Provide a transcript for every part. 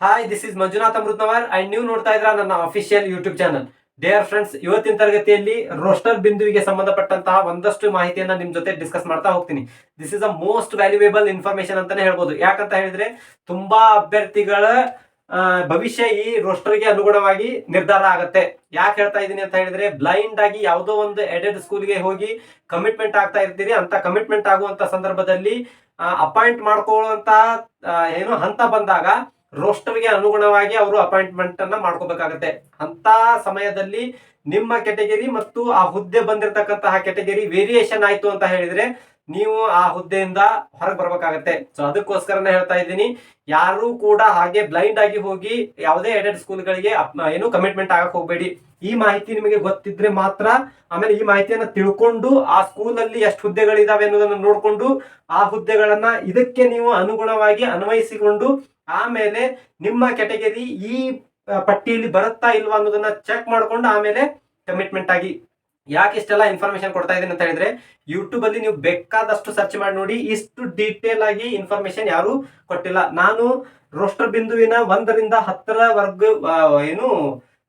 Hi this is Manjunath Amrutnavar. And ನೀವು ನೋಡ್ತಾ ಇದ್ರ ನನ್ನ official YouTube channel dear friends ಇವತ್ತಿನ ತರಗತಿಯಲ್ಲಿ ರೋಸ್ಟರ್ ಬಿಂದುವಿಗೆ ಸಂಬಂಧಪಟ್ಟಂತಹ ಒಂದಷ್ಟು ಮಾಹಿತಿಯನ್ನ ನಿಮ್ ಜೊತೆ ಡಿಸ್ಕಸ್ ಮಾಡ್ತಾ ಹೋಗ್ತೀನಿ. This is a most valuable information ಅಂತಾನೆ ಹೇಳ್ಬೋದು. ಯಾಕಂತ ಹೇಳಿದ್ರೆ ತುಂಬಾ ಅಭ್ಯರ್ಥಿಗಳ ಭವಿಷ್ಯ ಈ ರೋಸ್ಟರ್ಗೆ ಅನುಗುಣವಾಗಿ ನಿರ್ಧಾರ ಆಗುತ್ತೆ. ಯಾಕೆ ಹೇಳ್ತಾ ಇದ್ದೀನಿ ಅಂತ ಹೇಳಿದ್ರೆ ಬ್ಲೈಂಡ್ ಆಗಿ ಯಾವುದೋ ಒಂದು ಎಡೆಡ್ ಸ್ಕೂಲ್ಗೆ ಹೋಗಿ ಕಮಿಟ್ಮೆಂಟ್ ಆಗ್ತಾ ಇರ್ತೀರಿ. ಅಂತ ಕಮಿಟ್ಮೆಂಟ್ ಆಗುವಂತ ಸಂದರ್ಭದಲ್ಲಿ ಅಪಾಯಿಂಟ್ ಮಾಡ್ಕೊಳ್ಳುವಂತ ಏನು ಹಂತ ಬಂದಾಗ ರೋಸ್ಟರ್ಗೆ ಅನುಗುಣವಾಗಿ ಅವರು ಅಪಾಯಿಂಟ್ಮೆಂಟ್ ಅನ್ನ ಮಾಡ್ಕೋಬೇಕಾಗತ್ತೆ. ಅಂತ ಸಮಯದಲ್ಲಿ ನಿಮ್ಮ ಕೆಟಗರಿ ಮತ್ತು ಆ ಹುದ್ದೆ ಬಂದಿರತಕ್ಕಂತಹ ಕೆಟಗರಿ ವೇರಿಯೇಷನ್ ಆಯ್ತು ಅಂತ ಹೇಳಿದ್ರೆ ನೀವು ಆ ಹುದ್ದೆಯಿಂದ ಹೊರಗೆ ಬರ್ಬೇಕಾಗತ್ತೆ. ಸೊ ಅದಕ್ಕೋಸ್ಕರನೇ ಹೇಳ್ತಾ ಇದ್ದೀನಿ, ಯಾರು ಕೂಡ ಹಾಗೆ ಬ್ಲೈಂಡ್ ಆಗಿ ಹೋಗಿ ಯಾವುದೇ ಎಡೆಡ್ ಸ್ಕೂಲ್ಗಳಿಗೆ ಏನು ಕಮಿಟ್ಮೆಂಟ್ ಆಗಕ್ ಹೋಗಬೇಡಿ. ಈ ಮಾಹಿತಿ ನಿಮಗೆ ಗೊತ್ತಿದ್ರೆ ಮಾತ್ರ ಆಮೇಲೆ ಈ ಮಾಹಿತಿಯನ್ನು ತಿಳ್ಕೊಂಡು ಆ ಸ್ಕೂಲಲ್ಲಿ ಎಷ್ಟು ಹುದ್ದೆಗಳಿದಾವೆ ಅನ್ನೋದನ್ನ ನೋಡ್ಕೊಂಡು ಆ ಹುದ್ದೆಗಳನ್ನ ಇದಕ್ಕೆ ನೀವು ಅನುಗುಣವಾಗಿ ಅನ್ವಯಿಸಿಕೊಂಡು ಆಮೇಲೆ ನಿಮ್ಮ ಕೆಟಗರಿ ಈ ಪಟ್ಟಿಯಲ್ಲಿ ಬರುತ್ತಾ ಇಲ್ವಾ ಅನ್ನೋದನ್ನ ಚೆಕ್ ಮಾಡ್ಕೊಂಡು ಆಮೇಲೆ ಕಮಿಟ್ಮೆಂಟ್ ಆಗಿ. ಯಾಕೆ ಇಷ್ಟೆಲ್ಲ ಇನ್ಫಾರ್ಮೇಶನ್ ಕೊಡ್ತಾ ಇದ್ದೀನಿ ಅಂತ ಹೇಳಿದ್ರೆ ಯೂಟ್ಯೂಬ್ ಅಲ್ಲಿ ನೀವು ಬೇಕಾದಷ್ಟು ಸರ್ಚ್ ಮಾಡಿ ನೋಡಿ ಇಷ್ಟು ಡೀಟೇಲ್ ಆಗಿ ಇನ್ಫಾರ್ಮೇಶನ್ ಯಾರು ಕೊಟ್ಟಿಲ್ಲ. ನಾನು ರೋಸ್ಟರ್ ಬಿಂದುವಿನ ಒಂದರಿಂದ ಹತ್ತರ ವರ್ಗ ಆ, ಏನು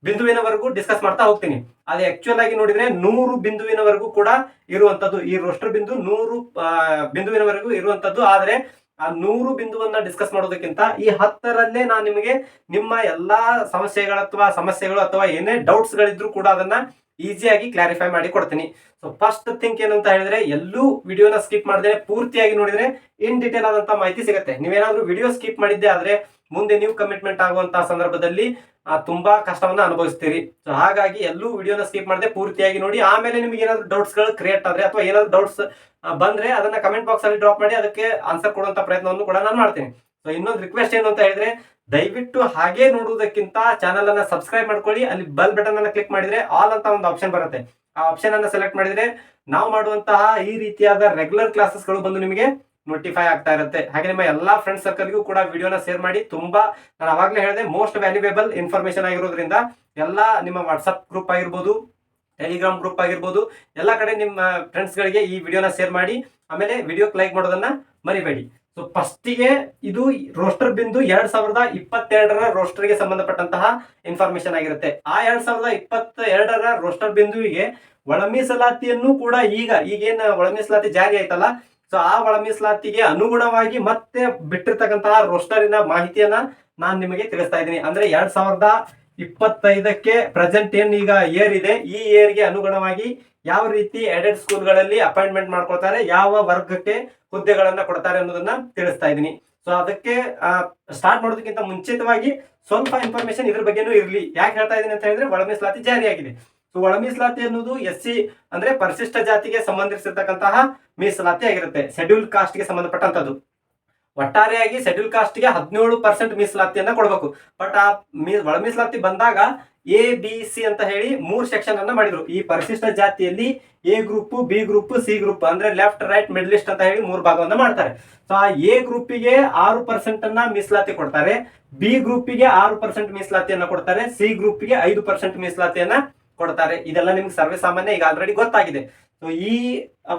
ಬಿಂದುವಿನವರೆಗೂ ಡಿಸ್ಕಸ್ ಮಾಡ್ತಾ ಹೋಗ್ತೀನಿ. ಅದು ಆಕ್ಚುಯಲ್ ಆಗಿ ನೋಡಿದ್ರೆ ನೂರು ಬಿಂದುವಿನವರೆಗೂ ಕೂಡ ಇರುವಂತದ್ದು. ಈ ರೋಸ್ಟರ್ ಬಿಂದು ನೂರು ಬಿಂದುವಿನವರೆಗೂ ಇರುವಂತದ್ದು. ಆದ್ರೆ ಆ ನೂರು ಬಿಂದುವನ್ನ ಡಿಸ್ಕಸ್ ಮಾಡೋದಕ್ಕಿಂತ ಈ ಹತ್ತರಲ್ಲೇ ನಾನು ನಿಮಗೆ ನಿಮ್ಮ ಎಲ್ಲಾ ಸಮಸ್ಯೆಗಳ ಅಥವಾ ಸಮಸ್ಯೆಗಳು ಅಥವಾ ಏನೇ ಡೌಟ್ಸ್ ಗಳಿದ್ರು ಕೂಡ ಅದನ್ನ ಈಸಿಯಾಗಿ ಕ್ಲಾರಿಫೈ ಮಾಡಿ ಕೊಡ್ತೀನಿ. ಸೊ ಫಸ್ಟ್ ಥಿಂಕ್ ಏನಂತ ಹೇಳಿದ್ರೆ ಎಲ್ಲೂ ವಿಡಿಯೋನ ಸ್ಕಿಪ್ ಮಾಡಿದ್ರೆ ಪೂರ್ತಿಯಾಗಿ ನೋಡಿದ್ರೆ ಇನ್ ಡೀಟೇಲ್ ಆದಂತ ಮಾಹಿತಿ ಸಿಗುತ್ತೆ. ನೀವೇನಾದ್ರೂ ವಿಡಿಯೋ ಸ್ಕಿಪ್ ಮಾಡಿದ್ದೆ ಆದ್ರೆ ಮುಂದೆ ನೀವು ಕಮಿಟ್ಮೆಂಟ್ ಆಗುವಂತಹ ಸಂದರ್ಭದಲ್ಲಿ ತುಂಬಾ ಕಷ್ಟವನ್ನ ಅನುಭವಿಸ್ತೀರಿ. ಸೊ ಹಾಗಾಗಿ ಎಲ್ಲೂ ವಿಡಿಯೋನ ಸ್ಕಿಪ್ ಮಾಡದೆ ಪೂರ್ತಿಯಾಗಿ ನೋಡಿ, ಆಮೇಲೆ ನಿಮಗೆ ಏನಾದ್ರು ಡೌಟ್ಸ್ಗಳು ಕ್ರಿಯೇಟ್ ಆದ್ರೆ ಅಥವಾ ಏನಾದ್ರು ಡೌಟ್ಸ್ ಬಂದ್ರೆ ಅದನ್ನ ಕಮೆಂಟ್ ಬಾಕ್ಸ್ ಅಲ್ಲಿ ಡ್ರಾಪ್ ಮಾಡಿ ಅದಕ್ಕೆ ಆನ್ಸರ್ ಕೊಡುವಂತ ಪ್ರಯತ್ನವನ್ನು ಕೂಡ ನಾನು ಮಾಡ್ತೀನಿ. ಸೊ ಇನ್ನೊಂದು ರಿಕ್ವೆಸ್ಟ್ ಏನು ಅಂತ ಹೇಳಿದ್ರೆ, ದಯವಿಟ್ಟು ಹಾಗೆ ನೋಡುವುದಕ್ಕಿಂತ ಚಾನಲ್ ಅನ್ನ ಸಬ್ಸ್ಕ್ರೈಬ್ ಮಾಡ್ಕೊಳ್ಳಿ. ಅಲ್ಲಿ ಬೆಲ್ ಬಟನ್ ಅನ್ನ ಕ್ಲಿಕ್ ಮಾಡಿದ್ರೆ ಆಲ್ ಅಂತ ಒಂದು ಆಪ್ಷನ್ ಬರುತ್ತೆ. ಆ ಆಪ್ಷನ್ ಅನ್ನ ಸೆಲೆಕ್ಟ್ ಮಾಡಿದ್ರೆ ನಾವು ಮಾಡುವಂತಹ ಈ ರೀತಿಯಾದ ರೆಗ್ಯುಲರ್ ಕ್ಲಾಸಸ್ಗಳು ಬಂದು ನಿಮಗೆ ನೋಟಿಫೈ ಆಗ್ತಾ ಇರುತ್ತೆ. ಹಾಗೆ ನಿಮ್ಮ ಎಲ್ಲಾ ಫ್ರೆಂಡ್ ಸರ್ಕಲ್ಗೂ ಕೂಡ ವಿಡಿಯೋನ ಶೇರ್ ಮಾಡಿ. ತುಂಬಾ ನಾನು ಅವಾಗಲೇ ಹೇಳಿದೆ ಮೋಸ್ಟ್ ವ್ಯಾಲ್ಯೂಬಲ್ ಇನ್ಫಾರ್ಮೇಶನ್ ಆಗಿರೋದ್ರಿಂದ ಎಲ್ಲಾ ನಿಮ್ಮ ವಾಟ್ಸಪ್ ಗ್ರೂಪ್ ಆಗಿರ್ಬೋದು ಟೆಲಿಗ್ರಾಮ್ ಗ್ರೂಪ್ ಆಗಿರ್ಬೋದು, ಎಲ್ಲ ಕಡೆ ನಿಮ್ಮ ಫ್ರೆಂಡ್ಸ್ಗಳಿಗೆ ಈ ವಿಡಿಯೋನ ಶೇರ್ ಮಾಡಿ, ಆಮೇಲೆ ವಿಡಿಯೋಕ್ಕೆ ಲೈಕ್ ಮಾಡೋದನ್ನ ಮರಿಬೇಡಿ. ಸೊ ಫಸ್ಟಿಗೆ ಇದು ರೋಸ್ಟರ್ ಬಿಂದು ಎರಡ್ ಸಾವಿರದ ಇಪ್ಪತ್ತೆರಡರ ರೋಸ್ಟರ್ಗೆ ಸಂಬಂಧಪಟ್ಟಂತಹ ಇನ್ಫಾರ್ಮೇಶನ್ ಆಗಿರುತ್ತೆ. ಆ ಎರಡ್ ಸಾವಿರದ ಇಪ್ಪತ್ತ ಎರಡರ ರೋಸ್ಟರ್ ಬಿಂದುವಿಗೆ ಒಳಮೀಸಲಾತಿಯನ್ನು ಕೂಡ ಈಗ, ಈಗೇನ ಒಳಮೀಸಲಾತಿ ಜಾರಿ ಆಯ್ತಲ್ಲ ಸೊ ಆ ಒಳಮೀಸಲಾತಿಗೆ ಅನುಗುಣವಾಗಿ ಮತ್ತೆ ಬಿಟ್ಟಿರ್ತಕ್ಕಂತಹ ರೋಸ್ಟರಿನ ಮಾಹಿತಿಯನ್ನ ನಾನು ನಿಮಗೆ ತಿಳಿಸ್ತಾ ಇದ್ದೀನಿ. ಅಂದ್ರೆ ಎರಡ್ ಸಾವಿರದ ಇಪ್ಪತ್ತೈದಕ್ಕೆ ಪ್ರೆಸೆಂಟ್ ಏನ್ ಈಗ ಏರ್ ಇದೆ, ಈ ಇಯರ್ಗೆ ಅನುಗುಣವಾಗಿ ಯಾವ ರೀತಿ ಎಡೆಡ್ ಸ್ಕೂಲ್ಗಳಲ್ಲಿ ಅಪಾಯಿಂಟ್ಮೆಂಟ್ ಮಾಡ್ಕೊಳ್ತಾರೆ, ಯಾವ ವರ್ಗಕ್ಕೆ ಹುದ್ದೆಗಳನ್ನ ಕೊಡ್ತಾರೆ ಅನ್ನೋದನ್ನ ತಿಳಿಸ್ತಾ ಇದ್ದೀನಿ. ಸೊ ಅದಕ್ಕೆ ಸ್ಟಾರ್ಟ್ ಮಾಡೋದಕ್ಕಿಂತ ಮುಂಚಿತವಾಗಿ ಸ್ವಲ್ಪ ಇನ್ಫಾರ್ಮೇಶನ್ ಇದ್ರ ಬಗ್ಗೆನೂ ಇರಲಿ. ಯಾಕೆ ಹೇಳ್ತಾ ಇದ್ದೀನಿ ಅಂತ ಹೇಳಿದ್ರೆ ಒಳ ಮೀಸಲಾತಿ ಜಾರಿಯಾಗಿದೆ ಸೊ ಒಳ ಮೀಸಲಾತಿ ಅನ್ನೋದು ಎಸ್ ಸಿ ಅಂದ್ರೆ ಪರಿಶಿಷ್ಟ ಜಾತಿಗೆ ಸಂಬಂಧಿಸಿರ್ತಕ್ಕಂತಹ ಮೀಸಲಾತಿ ಆಗಿರುತ್ತೆ ಶೆಡ್ಯೂಲ್ ಕಾಸ್ಟ್ಗೆ ಸಂಬಂಧಪಟ್ಟಂತದ್ದು ಒಟ್ಟಾರೆಯಾಗಿ ಶೆಡ್ಯೂಲ್ ಕಾಸ್ಟ್ಗೆ ಹದಿನೇಳು ಪರ್ಸೆಂಟ್ ಮೀಸಲಾತಿಯನ್ನ ಕೊಡಬೇಕು. ಬಟ್ ಆ ಮೀ, ಒಳ ಮೀಸಲಾತಿ ಬಂದಾಗ ಎ ಬಿ ಸಿ ಅಂತ ಹೇಳಿ ಮೂರು ಸೆಕ್ಷನ್ ಅನ್ನ ಮಾಡಿದ್ರು. ಈ ಪರಿಶಿಷ್ಟ ಜಾತಿಯಲ್ಲಿ A group B group C group ಅಂದ್ರೆ ಲೆಫ್ಟ್ ರೈಟ್ ಮಿಡ್ಲ್ ಲಿಸ್ಟ್ ಅಂತ ಹೇಳಿ ಮೂರು ಭಾಗವನ್ನ ಮಾಡ್ತಾರೆ. ಸೊ ಆ ಎ ಗ್ರೂಪಿಗೆ ಆರು ಪರ್ಸೆಂಟ್ ಅನ್ನ ಮೀಸಲಾತಿ ಕೊಡ್ತಾರೆ. ಬಿ ಗ್ರೂಪಿಗೆ ಆರು ಪರ್ಸೆಂಟ್ ಮೀಸಲಾತಿಯನ್ನ ಕೊಡ್ತಾರೆ. ಸಿ ಗ್ರೂಪಿಗೆ ಐದು ಪರ್ಸೆಂಟ್ ಮೀಸಲಾತಿಯನ್ನ ಕೊಡ್ತಾರೆ. ಇದೆಲ್ಲ ನಿಮ್ಗೆ ಸರ್ವೇ ಸಾಮಾನ್ಯ ಈಗ ಆಲ್ರೆಡಿ ಗೊತ್ತಾಗಿದೆ. ಸೊ ಈ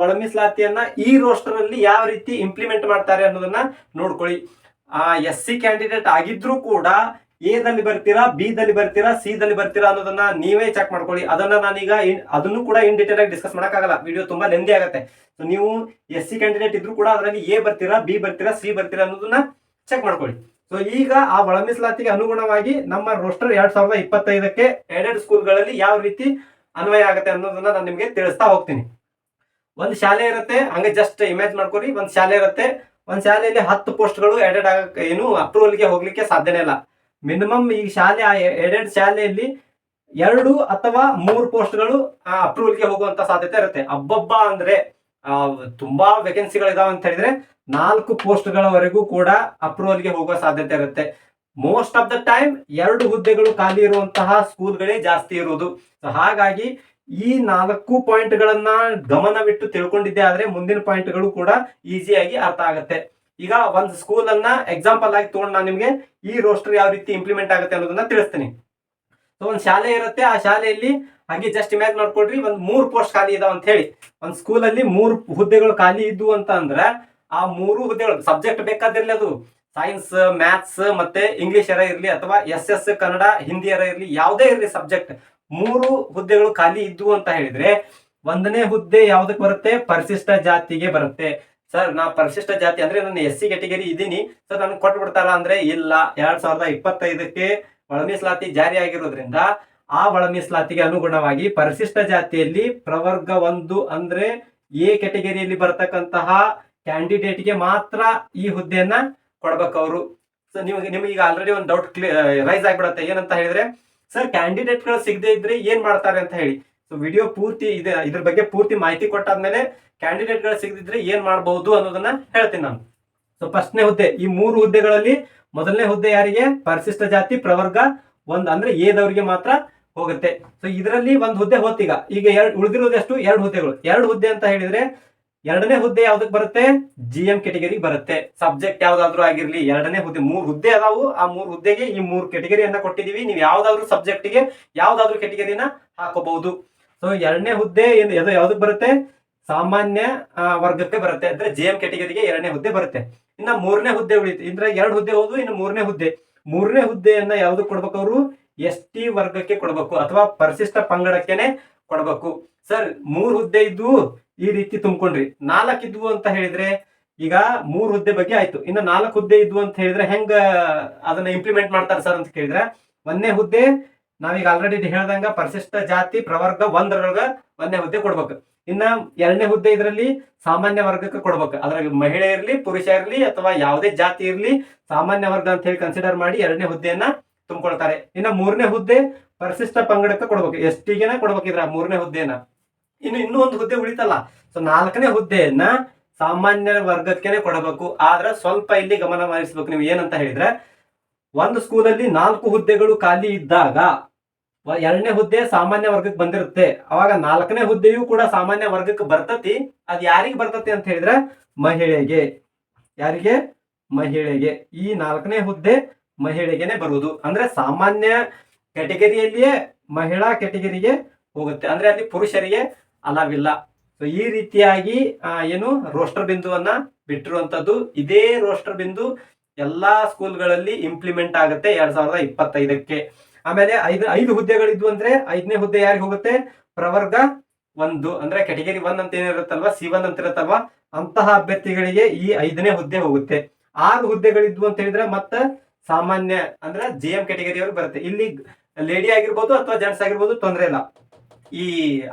ಒಳಮೀಸಲಾತಿಯನ್ನ ಈ ರೋಸ್ಟರ್ ಅಲ್ಲಿ ಯಾವ ರೀತಿ ಇಂಪ್ಲಿಮೆಂಟ್ ಮಾಡ್ತಾರೆ ಅನ್ನೋದನ್ನ ನೋಡ್ಕೊಳ್ಳಿ. ಆ ಎಸ್ ಸಿ ಕ್ಯಾಂಡಿಡೇಟ್ ಆಗಿದ್ರು ಕೂಡ ಎ ದಲ್ಲಿ ಬರ್ತೀರಾ ಬಿ ದಲ್ಲಿ ಬರ್ತೀರಾ ಸಿ ದಲ್ಲಿ ಬರ್ತೀರಾ ಅನ್ನೋದನ್ನ ನೀವೇ ಚೆಕ್ ಮಾಡ್ಕೊಳ್ಳಿ. ಅದನ್ನ ನಾನೀಗ ಅದನ್ನು ಕೂಡ ಇನ್ ಡೀಟೇಲ್ ಆಗಿ ಡಿಸ್ಕಸ್ ಮಾಡಕ್ಕಾಗಲ್ಲ. ವಿಡಿಯೋ ತುಂಬಾ ನೆಂದಿ ಆಗುತ್ತೆ. ಸೊ ನೀವು ಎಸ್ ಸಿ ಕ್ಯಾಂಡಿಡೇಟ್ ಇದ್ರು ಕೂಡ ಅದರಲ್ಲಿ ಎ ಬರ್ತೀರಾ ಬಿ ಬರ್ತೀರಾ ಸಿ ಬರ್ತೀರಾ ಅನ್ನೋದನ್ನ ಚೆಕ್ ಮಾಡ್ಕೊಳ್ಳಿ. ಸೊ ಈಗ ಆ ಒಳ ಮೀಸಲಾತಿಗೆ ಅನುಗುಣವಾಗಿ ನಮ್ಮ ರೋಸ್ಟರ್ ಎರಡ್ ಸಾವಿರದ ಇಪ್ಪತ್ತೈದಕ್ಕೆ ಎಡೆಡ್ ಸ್ಕೂಲ್ಗಳಲ್ಲಿ ಯಾವ ರೀತಿ ಅನ್ವಯ ಆಗುತ್ತೆ ಅನ್ನೋದನ್ನ ನಾನು ನಿಮಗೆ ತಿಳಿಸ್ತಾ ಹೋಗ್ತೀನಿ. ಒಂದು ಶಾಲೆ ಇರುತ್ತೆ, ಹಂಗೆ ಜಸ್ಟ್ ಇಮೇಜ್ ಮಾಡ್ಕೊರಿ, ಒಂದು ಶಾಲೆ ಇರುತ್ತೆ, ಒಂದು ಶಾಲೆಯಲ್ಲಿ ಹತ್ತು ಪೋಸ್ಟ್ಗಳು ಎಡೆಡ್ ಆಗಕ್ಕೆ ಏನು ಅಪ್ರೂವಲ್ಗೆ ಹೋಗ್ಲಿಕ್ಕೆ ಸಾಧ್ಯನೇ ಇಲ್ಲ. ಮಿನಿಮಮ್ ಈ ಶಾಲೆ ಎಡೆಡ್ ಶಾಲೆಯಲ್ಲಿ ಎರಡು ಅಥವಾ ಮೂರು ಪೋಸ್ಟ್ಗಳು ಅಪ್ರೂವಲ್ಗೆ ಹೋಗುವಂತ ಸಾಧ್ಯತೆ ಇರುತ್ತೆ. ಅಬ್ಬಬ್ಬ ಅಂದ್ರೆ ತುಂಬಾ ವೇಕೆನ್ಸಿಗಳಿದಾವೆ ಅಂತ ಹೇಳಿದ್ರೆ ನಾಲ್ಕು ಪೋಸ್ಟ್ಗಳವರೆಗೂ ಕೂಡ ಅಪ್ರೂವಲ್ಗೆ ಹೋಗುವ ಸಾಧ್ಯತೆ ಇರುತ್ತೆ. ಮೋಸ್ಟ್ ಆಫ್ ದ ಟೈಮ್ ಎರಡು ಹುದ್ದೆಗಳು ಖಾಲಿ ಇರುವಂತಹ ಸ್ಕೂಲ್ಗಳೇ ಜಾಸ್ತಿ ಇರುವುದು. So, ಹಾಗಾಗಿ ಈ ನಾಲ್ಕು ಪಾಯಿಂಟ್ಗಳನ್ನ ಗಮನವಿಟ್ಟು ತಿಳ್ಕೊಂಡಿದ್ದೆ ಆದ್ರೆ ಮುಂದಿನ ಪಾಯಿಂಟ್ಗಳು ಕೂಡ ಈಸಿಯಾಗಿ ಅರ್ಥ ಆಗುತ್ತೆ. ಈಗ ಒಂದು ಸ್ಕೂಲ್ ಅನ್ನ ಎಕ್ಸಾಂಪಲ್ ಆಗಿ ತಗೊಂಡು ನಾನು ನಿಮಗೆ ಈ ರೋಸ್ಟರ್ ಯಾವ ರೀತಿ ಇಂಪ್ಲಿಮೆಂಟ್ ಆಗುತ್ತೆ ಅನ್ನೋದನ್ನ ತಿಳಿಸ್ತೀನಿ. ಸೊ ಒಂದು ಶಾಲೆ ಇರುತ್ತೆ, ಆ ಶಾಲೆಯಲ್ಲಿ ಹಾಗೆ ಜಸ್ಟ್ ಇಮ್ಯಾಜ್ ನೋಡ್ಕೊಡ್ರಿ ಒಂದು ಮೂರು ಪೋಸ್ಟ್ ಖಾಲಿ ಇದಾವ ಅಂತ ಹೇಳಿ. ಒಂದು ಸ್ಕೂಲ್ ಅಲ್ಲಿ ಮೂರ್ ಹುದ್ದೆಗಳು ಖಾಲಿ ಇದ್ವು ಅಂತ ಅಂದ್ರೆ ಆ ಮೂರು ಹುದ್ದೆಗಳು ಸಬ್ಜೆಕ್ಟ್ ಬೇಕಾದಿರ್ಲಿ ಅದು. ಸೈನ್ಸ್ ಮ್ಯಾಥ್ಸ್ ಮತ್ತೆ ಇಂಗ್ಲಿಷ್ ಯಾರ ಇರಲಿ ಅಥವಾ ಎಸ್ ಎಸ್ ಕನ್ನಡ ಹಿಂದಿ ಯಾರ ಇರಲಿ, ಯಾವುದೇ ಇರಲಿ ಸಬ್ಜೆಕ್ಟ್ ಮೂರು ಹುದ್ದೆಗಳು ಖಾಲಿ ಇದ್ವು ಅಂತ ಹೇಳಿದ್ರೆ ಒಂದನೇ ಹುದ್ದೆ ಯಾವ್ದಕ್ಕೆ ಬರುತ್ತೆ? ಪರಿಶಿಷ್ಟ ಜಾತಿಗೆ ಬರುತ್ತೆ. ಸರ್ ನಾ ಪರಿಶಿಷ್ಟ ಜಾತಿ ಅಂದ್ರೆ ನಾನು ಎಸ್ ಸಿ ಕೆಟಗರಿ ಇದ್ದೀನಿ. ಸರ್ ನನ್ಗೆ ಕೊಟ್ಟು ಬಿಡ್ತಾರ ಅಂದ್ರೆ ಇಲ್ಲ. ಎರಡ್ ಸಾವಿರದ ಇಪ್ಪತ್ತೈದಕ್ಕೆ ಒಳ ಮೀಸಲಾತಿ ಜಾರಿ ಆಗಿರೋದ್ರಿಂದ ಆ ಒಳ ಮೀಸಲಾತಿಗೆ ಅನುಗುಣವಾಗಿ ಪರಿಶಿಷ್ಟ ಜಾತಿಯಲ್ಲಿ ಪ್ರವರ್ಗ ಒಂದು ಅಂದ್ರೆ ಎ ಕೆಟಗರಿಯಲ್ಲಿ ಬರತಕ್ಕಂತಹ ಕ್ಯಾಂಡಿಡೇಟ್ಗೆ ಮಾತ್ರ ಈ ಹುದ್ದೆಯನ್ನ ಕೊಡ್ಬೇಕು ಅವರು ಸೊ ನಿಮಗೆ ನಿಮಗೆ ಈಗ ಆಲ್ರೆಡಿ ಒಂದು ಡೌಟ್ ರೈಸ್ ಆಗ್ಬಿಡತ್ತೆ. ಏನಂತ ಹೇಳಿದ್ರೆ ಸರ್ ಕ್ಯಾಂಡಿಡೇಟ್ಗಳು ಸಿಗದೆ ಇದ್ರೆ ಏನ್ ಮಾಡ್ತಾರೆ ಅಂತ ಹೇಳಿ. ಸೊ ವಿಡಿಯೋ ಪೂರ್ತಿ ಇದೆ, ಇದ್ರ ಬಗ್ಗೆ ಪೂರ್ತಿ ಮಾಹಿತಿ ಕೊಟ್ಟಾದ್ಮೇಲೆ ಕ್ಯಾಂಡಿಡೇಟ್ಗಳು ಸಿಗದಿದ್ರೆ ಏನ್ ಮಾಡಬಹುದು ಅನ್ನೋದನ್ನ ಹೇಳ್ತೀನಿ ನಾನು. ಸೊ ಫಸ್ಟ್ನೇ ಹುದ್ದೆ, ಈ ಮೂರು ಹುದ್ದೆಗಳಲ್ಲಿ ಮೊದಲನೇ ಹುದ್ದೆ ಯಾರಿಗೆ? ಪರಿಶಿಷ್ಟ ಜಾತಿ, ಪ್ರವರ್ಗ, ಒಂದ್ ಅಂದ್ರೆ ಏದವರಿಗೆ ಮಾತ್ರ ಹೋಗುತ್ತೆ. ಸೊ ಇದರಲ್ಲಿ ಒಂದು ಹುದ್ದೆ ಹೋತೀಗ ಈಗ ಎರಡು ಉಳಿದಿರೋದಷ್ಟು? ಎರಡು ಹುದ್ದೆಗಳು. ಎರಡು ಹುದ್ದೆ ಅಂತ ಹೇಳಿದ್ರೆ ಎರಡನೇ ಹುದ್ದೆ ಯಾವ್ದಕ್ ಬರುತ್ತೆ? ಜಿ ಎಂ ಕೆಟಗರಿ ಬರುತ್ತೆ. ಸಬ್ಜೆಕ್ಟ್ ಯಾವ್ದಾದ್ರು ಆಗಿರ್ಲಿ, ಎರಡನೇ ಹುದ್ದೆ, ಮೂರು ಹುದ್ದೆ ಅದಾವು. ಆ ಮೂರು ಹುದ್ದೆಗೆ ಈ ಮೂರು ಕೆಟಗರಿಯನ್ನ ಕೊಟ್ಟಿದೀವಿ. ನೀವು ಯಾವ್ದಾದ್ರು ಸಬ್ಜೆಕ್ಟ್ಗೆ ಯಾವ್ದಾದ್ರು ಕೆಟಗರಿನ ಹಾಕೋಬಹುದು. ಸೊ ಎರಡನೇ ಹುದ್ದೆ ಏನು ಯಾವ್ದಕ್ ಬರುತ್ತೆ? ಸಾಮಾನ್ಯ ವರ್ಗಕ್ಕೆ ಬರುತ್ತೆ. ಅಂದ್ರೆ ಜಿ ಎಂ ಕೆಟಗರಿಗೆ ಎರಡನೇ ಹುದ್ದೆ ಬರುತ್ತೆ. ಇನ್ನ ಮೂರನೇ ಹುದ್ದೆ ಉಳಿತು. ಇಂದ್ರೆ ಎರಡು ಹುದ್ದೆ ಹೋದ್ರು ಇನ್ನು ಮೂರನೇ ಹುದ್ದೆ. ಮೂರನೇ ಹುದ್ದೆಯನ್ನ ಯಾವ್ದು ಕೊಡ್ಬೇಕು ಅವರು? ಎಸ್ ಟಿ ವರ್ಗಕ್ಕೆ ಕೊಡ್ಬೇಕು, ಅಥವಾ ಪರಿಶಿಷ್ಟ ಪಂಗಡಕ್ಕೆನೆ ಕೊಡ್ಬೇಕು. ಸರ್, ಮೂರ್ ಹುದ್ದೆ ಇದ್ವು. ಈ ರೀತಿ ತುಂಬ್ಕೊಂಡ್ರಿ. ನಾಲ್ಕು ಇದ್ವು ಅಂತ ಹೇಳಿದ್ರೆ ಈಗ ಮೂರ್ ಹುದ್ದೆ ಬಗ್ಗೆ ಆಯ್ತು. ಇನ್ನು ನಾಲ್ಕು ಹುದ್ದೆ ಇದ್ವು ಅಂತ ಹೇಳಿದ್ರೆ ಹೆಂಗ ಅದನ್ನ ಇಂಪ್ಲಿಮೆಂಟ್ ಮಾಡ್ತಾರೆ ಸರ್ ಅಂತ ಕೇಳಿದ್ರೆ ಒಂದನೇ ಹುದ್ದೆ ನಾವೀಗ ಆಲ್ರೆಡಿ ಹೇಳ್ದಂಗ ಪರಿಶಿಷ್ಟ ಜಾತಿ ಪ್ರವರ್ಗ ಒಂದರೊಳಗ ಒಂದನೇ ಹುದ್ದೆ ಕೊಡ್ಬೇಕು. ಇನ್ನ ಎರಡನೇ ಹುದ್ದೆ ಇದರಲ್ಲಿ ಸಾಮಾನ್ಯ ವರ್ಗಕ್ಕೆ ಕೊಡ್ಬೇಕು. ಅದ್ರಾಗ ಮಹಿಳೆ ಇರ್ಲಿ, ಪುರುಷ ಇರ್ಲಿ ಅಥವಾ ಯಾವುದೇ ಜಾತಿ ಇರ್ಲಿ ಸಾಮಾನ್ಯ ವರ್ಗ ಅಂತ ಹೇಳಿ ಕನ್ಸಿಡರ್ ಮಾಡಿ ಎರಡನೇ ಹುದ್ದೆಯನ್ನ ತುಂಬಿಕೊಳ್ತಾರೆ. ಇನ್ನ ಮೂರನೇ ಹುದ್ದೆ ಪರಿಶಿಷ್ಟ ಪಂಗಡಕ್ಕೆ ಕೊಡ್ಬೇಕು. ಎಸ್ ಟಿಗೆನ ಕೊಡ್ಬೇಕಿದ್ರ ಮೂರನೇ ಹುದ್ದೆನ ಇನ್ನು ಇನ್ನೂ ಒಂದು ಹುದ್ದೆ ಉಳಿತಲ್ಲ. ಸೊ ನಾಲ್ಕನೇ ಹುದ್ದೆಯನ್ನ ಸಾಮಾನ್ಯ ವರ್ಗಕ್ಕೆ ಕೊಡಬೇಕು. ಆದ್ರೆ ಸ್ವಲ್ಪ ಇಲ್ಲಿ ಗಮನ ಹರಿಸ್ಬೇಕು ನೀವು ಏನಂತ ಹೇಳಿದ್ರೆ, ಒಂದು ಸ್ಕೂಲಲ್ಲಿ ನಾಲ್ಕು ಹುದ್ದೆಗಳು ಖಾಲಿ ಇದ್ದಾಗ ಎರಡನೇ ಹುದ್ದೆ ಸಾಮಾನ್ಯ ವರ್ಗಕ್ಕೆ ಬಂದಿರುತ್ತೆ. ಅವಾಗ ನಾಲ್ಕನೇ ಹುದ್ದೆಯೂ ಕೂಡ ಸಾಮಾನ್ಯ ವರ್ಗಕ್ಕೆ ಬರ್ತತಿ. ಅದು ಯಾರಿಗೆ ಬರ್ತತಿ ಅಂತ ಹೇಳಿದ್ರೆ, ಮಹಿಳೆಗೆ. ಯಾರಿಗೆ? ಮಹಿಳೆಗೆ. ಈ ನಾಲ್ಕನೇ ಹುದ್ದೆ ಮಹಿಳೆಗೆನೆ ಬರುವುದು. ಅಂದ್ರೆ ಸಾಮಾನ್ಯ ಕ್ಯಾಟಗರಿಯಲ್ಲಿಯೇ ಮಹಿಳಾ ಕ್ಯಾಟಗರಿಗೆ ಹೋಗುತ್ತೆ. ಅಂದ್ರೆ ಅಲ್ಲಿ ಪುರುಷರಿಗೆ ಅಲಾವಿಲ್ಲ ಸೊ ಈ ರೀತಿಯಾಗಿ ಏನು, ರೋಸ್ಟರ್ ಬಿಂದುವನ್ನ ಬಿಟ್ಟಿರುವಂತದ್ದು ಇದೇ ರೋಸ್ಟರ್ ಬಿಂದು ಎಲ್ಲಾ ಸ್ಕೂಲ್ಗಳಲ್ಲಿ ಇಂಪ್ಲಿಮೆಂಟ್ ಆಗುತ್ತೆ ಎರಡ್ ಸಾವಿರದ ಇಪ್ಪತ್ತೈದಕ್ಕೆ. ಆಮೇಲೆ ಐದು ಐದು ಹುದ್ದೆಗಳಿದ್ವು ಅಂದ್ರೆ ಐದನೇ ಹುದ್ದೆ ಯಾರಿಗೆ ಹೋಗುತ್ತೆ? ಪ್ರವರ್ಗ ಒಂದು, ಅಂದ್ರೆ ಕೆಟಗರಿ ಒನ್ ಅಂತ ಏನಿರುತ್ತಲ್ವಾ? ಸಿ ಒನ್ ಅಂತ ಇರುತ್ತಲ್ವಾ? ಅಂತಹ ಅಭ್ಯರ್ಥಿಗಳಿಗೆ ಈ ಐದನೇ ಹುದ್ದೆ ಹೋಗುತ್ತೆ. ಆರು ಹುದ್ದೆಗಳಿದ್ವು ಅಂತ ಹೇಳಿದ್ರೆ ಮತ್ತೆ ಸಾಮಾನ್ಯ, ಅಂದ್ರೆ ಜಿ ಎಂ ಕೆಟಗರಿಯವರು ಬರುತ್ತೆ. ಇಲ್ಲಿ ಲೇಡಿ ಆಗಿರ್ಬೋದು ಅಥವಾ ಜೆಂಟ್ಸ್ ಆಗಿರ್ಬೋದು ತೊಂದರೆ ಇಲ್ಲ. ಈ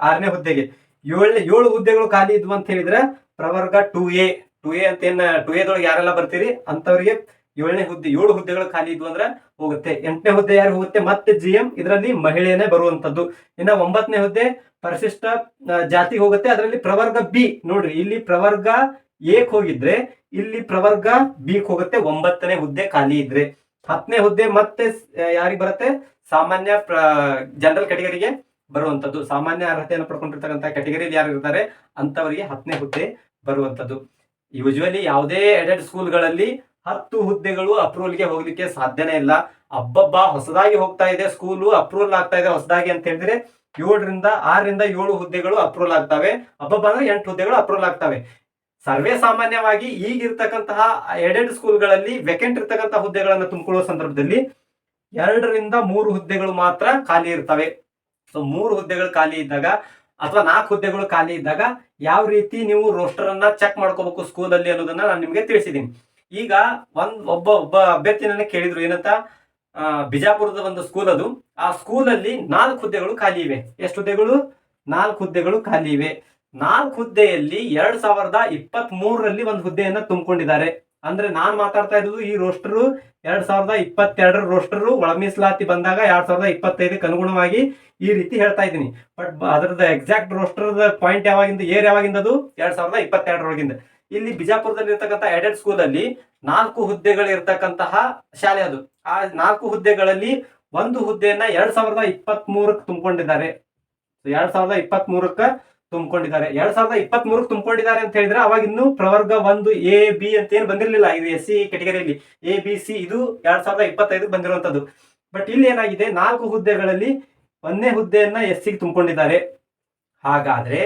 ಆರನೇ ಹುದ್ದೆಗೆ. ಏಳನೇ, ಏಳು ಹುದ್ದೆಗಳು ಖಾಲಿ ಇದ್ವು ಅಂತ ಹೇಳಿದ್ರೆ ಪ್ರವರ್ಗ ಟೂ ಎ ಟೂ ಎ ಅಂತ ಏನ್, ಟೂ ದೊಳಗೆ ಯಾರೆಲ್ಲ ಬರ್ತೀರಿ? ಅಂತವರಿಗೆ ಏಳನೇ ಹುದ್ದೆ, ಏಳು ಹುದ್ದೆಗಳು ಖಾಲಿ ಇದ್ವು ಅಂದ್ರೆ ಹೋಗುತ್ತೆ. ಎಂಟನೇ ಹುದ್ದೆ ಯಾರು ಹೋಗುತ್ತೆ? ಮತ್ತೆ ಜಿ ಎಂ ಇದರಲ್ಲಿ ಮಹಿಳೆಯೇ ಬರುವಂತದ್ದು ಇನ್ನ ಒಂಬತ್ತನೇ ಹುದ್ದೆ ಪರಿಶಿಷ್ಟ ಜಾತಿಗೆ ಜಾತಿ ಹೋಗುತ್ತೆ. ಅದರಲ್ಲಿ ಪ್ರವರ್ಗ ಬಿ, ನೋಡ್ರಿ, ಇಲ್ಲಿ ಪ್ರವರ್ಗ ಎಕ್ ಹೋಗಿದ್ರೆ, ಇಲ್ಲಿ ಪ್ರವರ್ಗ ಬಿ ಹೋಗುತ್ತೆ. ಒಂಬತ್ತನೇ ಹುದ್ದೆ ಖಾಲಿ ಇದ್ರೆ. ಹತ್ತನೇ ಹುದ್ದೆ ಮತ್ತೆ ಯಾರಿಗೆ ಬರುತ್ತೆ? ಸಾಮಾನ್ಯ ಜನರಲ್ ಕೆಟಗರಿಗೆ ಬರುವಂತದ್ದು. ಸಾಮಾನ್ಯ ಅರ್ಹತೆಯನ್ನು ಪಡ್ಕೊಂಡಿರ್ತಕ್ಕಂಥ ಕ್ಯಾಟಗರಿ ಯಾರು ಇರ್ತಾರೆ ಅಂತವರಿಗೆ ಹತ್ತನೇ ಹುದ್ದೆ ಬರುವಂತದ್ದು. ಯೂಶುವಲಿ ಯಾವುದೇ ಎಡೆಡ್ ಸ್ಕೂಲ್ಗಳಲ್ಲಿ ಹತ್ತು ಹುದ್ದೆಗಳು ಅಪ್ರೂವಲ್ಗೆ ಹೋಗ್ಲಿಕ್ಕೆ ಸಾಧ್ಯನೇ ಇಲ್ಲ. ಅಬ್ಬಬ್ಬ, ಹೊಸದಾಗಿ ಹೋಗ್ತಾ ಇದೆ ಸ್ಕೂಲು ಅಪ್ರೂವಲ್ ಆಗ್ತಾ ಇದೆ ಹೊಸದಾಗಿ ಅಂತ ಹೇಳಿದ್ರೆ ಏಳರಿಂದ ಆರರಿಂದ ಏಳು ಹುದ್ದೆಗಳು ಅಪ್ರೂವಲ್ ಆಗ್ತವೆ. ಅಬ್ಬಬ್ಬ ಅಂದ್ರೆ ಎಂಟು ಹುದ್ದೆಗಳು ಅಪ್ರೂವಲ್ ಆಗ್ತವೆ. ಸರ್ವೇ ಸಾಮಾನ್ಯವಾಗಿ ಈಗಿರ್ತಕ್ಕಂತಹ ಎಡೆಡ್ ಸ್ಕೂಲ್ಗಳಲ್ಲಿ ವೆಕೆಂಟ್ ಇರ್ತಕ್ಕಂತಹ ಹುದ್ದೆಗಳನ್ನು ತುಂಬಿಕೊಳ್ಳುವ ಸಂದರ್ಭದಲ್ಲಿ ಎರಡರಿಂದ ಮೂರು ಹುದ್ದೆಗಳು ಮಾತ್ರ ಖಾಲಿ ಇರ್ತವೆ. ಸೊ ಮೂರು ಹುದ್ದೆಗಳು ಖಾಲಿ ಇದ್ದಾಗ ಅಥವಾ ನಾಲ್ಕು ಹುದ್ದೆಗಳು ಖಾಲಿ ಇದ್ದಾಗ ಯಾವ ರೀತಿ ನೀವು ರೋಸ್ಟರ್ ಅನ್ನ ಚೆಕ್ ಮಾಡ್ಕೋಬೇಕು ಸ್ಕೂಲ್ ಅಲ್ಲಿ ಅನ್ನೋದನ್ನ ನಾನು ನಿಮಗೆ ತಿಳಿಸಿದ್ದೀನಿ. ಈಗ ಒಂದ್ ಒಬ್ಬ ಒಬ್ಬ ಅಭ್ಯರ್ಥಿ ನನಗೆ ಕೇಳಿದ್ರು, ಏನಂತ? ಬಿಜಾಪುರದ ಒಂದು ಸ್ಕೂಲ್ ಅದು. ಆ ಸ್ಕೂಲ್ ಅಲ್ಲಿ ನಾಲ್ಕು ಹುದ್ದೆಗಳು ಖಾಲಿ ಇವೆ. ಎಷ್ಟು ಹುದ್ದೆಗಳು? ನಾಲ್ಕು ಹುದ್ದೆಗಳು ಖಾಲಿ ಇವೆ. ನಾಲ್ಕು ಹುದ್ದೆಯಲ್ಲಿ ಎರಡ್ ಸಾವಿರದ ಇಪ್ಪತ್ತ್ ಮೂರರಲ್ಲಿ ಒಂದು ಹುದ್ದೆಯನ್ನ ತುಂಬಿಕೊಂಡಿದ್ದಾರೆ. ಅಂದ್ರೆ ನಾನ್ ಮಾತಾಡ್ತಾ ಇರೋದು ಈ ರೋಸ್ಟರು ಎರಡ್ ಸಾವಿರದ ಇಪ್ಪತ್ತೆರಡರ ರೋಸ್ಟರು ಒಳ ಮೀಸಲಾತಿ ಬಂದಾಗ ಎರಡ್ ಸಾವಿರದ ಇಪ್ಪತ್ತೈದಕ್ಕೆ ಅನುಗುಣವಾಗಿ ಈ ರೀತಿ ಹೇಳ್ತಾ ಇದ್ದೀನಿ. ಬಟ್ ಅದರದ ಎಕ್ಸಾಕ್ಟ್ ರೋಸ್ಟರ್ದ ಪಾಯಿಂಟ್ ಯಾವಾಗಿಂದ ಏರ್ ಯಾವಾಗಿಂದ ಅದು ಎರಡ್ ಸಾವಿರದ ಇಪ್ಪತ್ತೆರಡರೊಳಗಿಂದ. ಇಲ್ಲಿ ಬಿಜಾಪುರದಲ್ಲಿ ಇರ್ತಕ್ಕಂಥ ಎಡೆಡ್ ಸ್ಕೂಲ್ ಅಲ್ಲಿ ನಾಲ್ಕು ಹುದ್ದೆಗಳು ಇರ್ತಕ್ಕಂತಹ ಶಾಲೆ ಅದು. ಆ ನಾಲ್ಕು ಹುದ್ದೆಗಳಲ್ಲಿ ಒಂದು ಹುದ್ದೆಯನ್ನ ಎರಡ್ ಸಾವಿರದ ಇಪ್ಪತ್ತ್ ಮೂರಕ್ಕೆ ತುಂಬಿಕೊಂಡಿದ್ದಾರೆ ಎರಡ್ ಸಾವಿರದ ಇಪ್ಪತ್ತ್ ತುಂಬಿಕೊಂಡಿದ್ದಾರೆ. ಎರಡ್ ಸಾವಿರದ ಇಪ್ಪತ್ತ್ ಮೂರಕ್ಕೆ ತುಂಬಿಕೊಂಡಿದ್ದಾರೆ ಅಂತ ಹೇಳಿದ್ರೆ ಅವಾಗ ಇನ್ನು ಪ್ರವರ್ಗ ಒಂದು ಎ ಬಿ ಅಂತ ಏನು ಬಂದಿರಲಿಲ್ಲ ಇದು ಎಸ್ ಸಿ ಕೆಟಗರಿಯಲ್ಲಿ ಎ ಬಿ ಸಿ ಇದು ಎರಡ್ ಸಾವಿರದ ಇಪ್ಪತ್ತೈದಕ್ಕೆ ಬಂದಿರುವಂತದ್ದು ಬಟ್ ಇಲ್ಲಿ ಏನಾಗಿದೆ? ನಾಲ್ಕು ಹುದ್ದೆಗಳಲ್ಲಿ ಒಂದನೇ ಹುದ್ದೆಯನ್ನ ಎಸ್ ಸಿಗೆ ತುಂಬಿಕೊಂಡಿದ್ದಾರೆ. ಹಾಗಾದ್ರೆ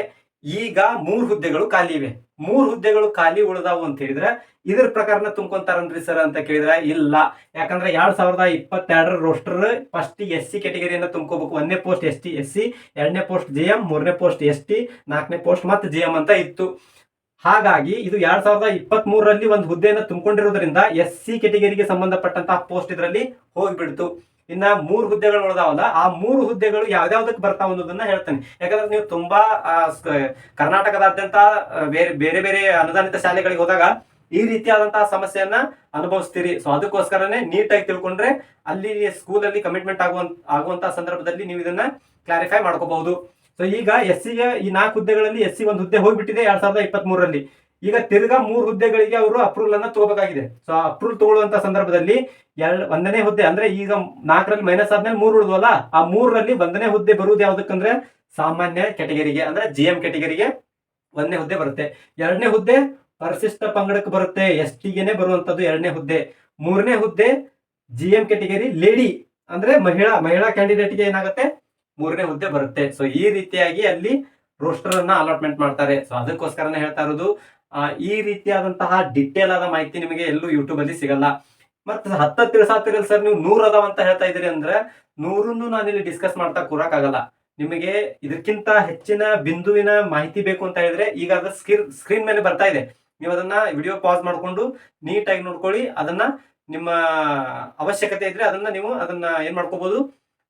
ಈಗ ಮೂರು ಹುದ್ದೆಗಳು ಖಾಲಿ ಇವೆ. ಮೂರು ಹುದ್ದೆಗಳು ಖಾಲಿ ಉಳಿದಾವು ಅಂತ ಹೇಳಿದ್ರೆ ಇದ್ರ ಪ್ರಕಾರನ ತುಂಬ್ಕೊಂತಾರನ್ರಿ ಸರ್ ಅಂತ ಕೇಳಿದ್ರೆ ಇಲ್ಲ. ಯಾಕಂದ್ರೆ ಎರಡ್ ಸಾವಿರದ ಇಪ್ಪತ್ತೆರಡರ ರೋಸ್ಟರ್ ಫಸ್ಟ್ ಎಸ್ ಸಿ ಕೆಟಗರಿಯನ್ನ ತುಂಬ್ಕೋಬೇಕು. ಒಂದನೇ post S T S C ಎರಡನೇ ಪೋಸ್ಟ್ ಜೆ ಎಂ, ಮೂರನೇ ಪೋಸ್ಟ್ ಎಸ್ ಟಿ ನಾಲ್ಕನೇ ಪೋಸ್ಟ್ ಮತ್ತೆ ಜೆ ಎಂ ಅಂತ ಇತ್ತು. ಹಾಗಾಗಿ ಇದು ಎರಡ್ ಸಾವಿರದ ಇಪ್ಪತ್ತ್ ಮೂರರಲ್ಲಿ ಒಂದು ಹುದ್ದೆಯನ್ನು ತುಂಬಿಕೊಂಡಿರೋದ್ರಿಂದ ಎಸ್ ಸಿ ಕೆಟಗರಿಗೆ ಸಂಬಂಧಪಟ್ಟಂತಹ ಪೋಸ್ಟ್ ಇದರಲ್ಲಿ ಹೋಗ್ಬಿಡ್ತು. ಇನ್ನ ಮೂರು ಹುದ್ದೆಗಳು ಉಳಿದಾವಲ್ಲ, ಆ ಮೂರು ಹುದ್ದೆಗಳು ಯಾವ್ದಾವ್ದಕ್ಕೆ ಬರ್ತಾವ ಅನ್ನೋದನ್ನ ಹೇಳ್ತೇನೆ. ಯಾಕಂದ್ರೆ ನೀವು ತುಂಬಾ ಕರ್ನಾಟಕದಾದ್ಯಂತ ಬೇರೆ ಬೇರೆ ಬೇರೆ ಅನುದಾನಿತ ಶಾಲೆಗಳಿಗೆ ಹೋದಾಗ ಈ ರೀತಿಯಾದಂತಹ ಸಮಸ್ಯೆಯನ್ನ ಅನುಭವಿಸ್ತೀರಿ. ಸೊ ಅದಕ್ಕೋಸ್ಕರನೇ ನೀಟಾಗಿ ತಿಳ್ಕೊಂಡ್ರೆ ಅಲ್ಲಿ ಸ್ಕೂಲಲ್ಲಿ ಕಮಿಟ್ಮೆಂಟ್ ಆಗುವಂತ ಆಗುವಂತಹ ಸಂದರ್ಭದಲ್ಲಿ ನೀವು ಇದನ್ನ ಕ್ಲಾರಿಫೈ ಮಾಡ್ಕೋಬಹುದು. ಸೊ ಈಗ ಎಸ್ ಸಿಗೆ ಈ ನಾಲ್ಕು ಹುದ್ದೆಗಳಲ್ಲಿ ಎಸ್ ಸಿ ಒಂದು ಹುದ್ದೆ ಹೋಗ್ಬಿಟ್ಟಿದೆ ಎರಡ್ ಸಾವಿರದ ಇಪ್ಪತ್ತ್ ಮೂರರಲ್ಲಿ ಈಗ ತಿರ್ಗಾ ಮೂರು ಹುದ್ದೆಗಳಿಗೆ ಅವರು ಅಪ್ರೂವಲ್ ಅನ್ನ ತಗೋಬೇಕಾಗಿದೆ. ಸೊ ಅಪ್ರೂವಲ್ ತಗೊಳ್ಳುವಂತ ಸಂದರ್ಭದಲ್ಲಿ ಎರಡ್ ಒಂದನೇ ಹುದ್ದೆ ಅಂದ್ರೆ ಈಗ ನಾಲ್ಕರಲ್ಲಿ ಮೈನಸ್ ಆದ್ಮೇಲೆ ಮೂರು ಉಳಿದ್ವಲ್ಲ ಆ ಮೂರರಲ್ಲಿ ಒಂದನೇ ಹುದ್ದೆ ಬರುವುದು ಯಾವ್ದಕ್ಕಂದ್ರೆ ಸಾಮಾನ್ಯ ಕೆಟಗರಿಗೆ ಅಂದ್ರೆ ಜಿ ಎಂ ಕೆಟಗರಿಗೆ ಒಂದನೇ ಹುದ್ದೆ ಬರುತ್ತೆ. ಎರಡನೇ ಹುದ್ದೆ ಪರಿಶಿಷ್ಟ ಪಂಗಡಕ್ಕೆ ಬರುತ್ತೆ ಎಸ್ ಟಿಗೆನೆ ಬರುವಂತದ್ದು ಎರಡನೇ ಹುದ್ದೆ. ಮೂರನೇ ಹುದ್ದೆ ಜಿ ಎಂ ಕೆಟಗರಿ ಲೇಡಿ ಅಂದ್ರೆ ಮಹಿಳಾ ಮಹಿಳಾ ಕ್ಯಾಂಡಿಡೇಟ್ಗೆ ಏನಾಗುತ್ತೆ? ಮೂರನೇ ಹುದ್ದೆ ಬರುತ್ತೆ. ಸೊ ಈ ರೀತಿಯಾಗಿ ಅಲ್ಲಿ ರೋಸ್ಟರ್ ಅನ್ನ ಅಲಾಟ್ಮೆಂಟ್ ಮಾಡ್ತಾರೆ. ಸೊ ಅದಕ್ಕೋಸ್ಕರನೇ ಹೇಳ್ತಾ ಇರೋದು ಆ, ಈ ರೀತಿಯಾದಂತಹ ಡಿಟೇಲ್ ಆದ ಮಾಹಿತಿ ನಿಮಗೆ ಎಲ್ಲೂ ಯೂಟ್ಯೂಬ್ ಅಲ್ಲಿ ಸಿಗಲ್ಲ. ಮತ್ತೆ ಹತ್ತ ತಿಳಿಸಾತಿರಲ್ಲ ಸರ್ ನೀವು ನೂರ್ ಅದಾವ ಅಂತ ಹೇಳ್ತಾ ಇದೀರಿ ಅಂದ್ರೆ ನೂರನ್ನು ನಾನು ಇಲ್ಲಿ ಡಿಸ್ಕಸ್ ಮಾಡ್ತಾ ಕೂರಕ್ಕಾಗಲ್ಲ. ನಿಮಗೆ ಇದಕ್ಕಿಂತ ಹೆಚ್ಚಿನ ಬಿಂದುವಿನ ಮಾಹಿತಿ ಬೇಕು ಅಂತ ಹೇಳಿದ್ರೆ ಈಗ ಅದ್ರ ಸ್ಕ್ರೀನ್ ಸ್ಕ್ರೀನ್ ಮೇಲೆ ಬರ್ತಾ ಇದೆ. ನೀವು ಅದನ್ನ ವಿಡಿಯೋ ಪಾಸ್ ಮಾಡ್ಕೊಂಡು ನೀಟಾಗಿ ನೋಡ್ಕೊಳ್ಳಿ. ಅದನ್ನ ನಿಮ್ಮ ಅವಶ್ಯಕತೆ ಇದ್ರೆ ಅದನ್ನ ನೀವು ಅದನ್ನ ಏನ್ ಮಾಡ್ಕೋಬಹುದು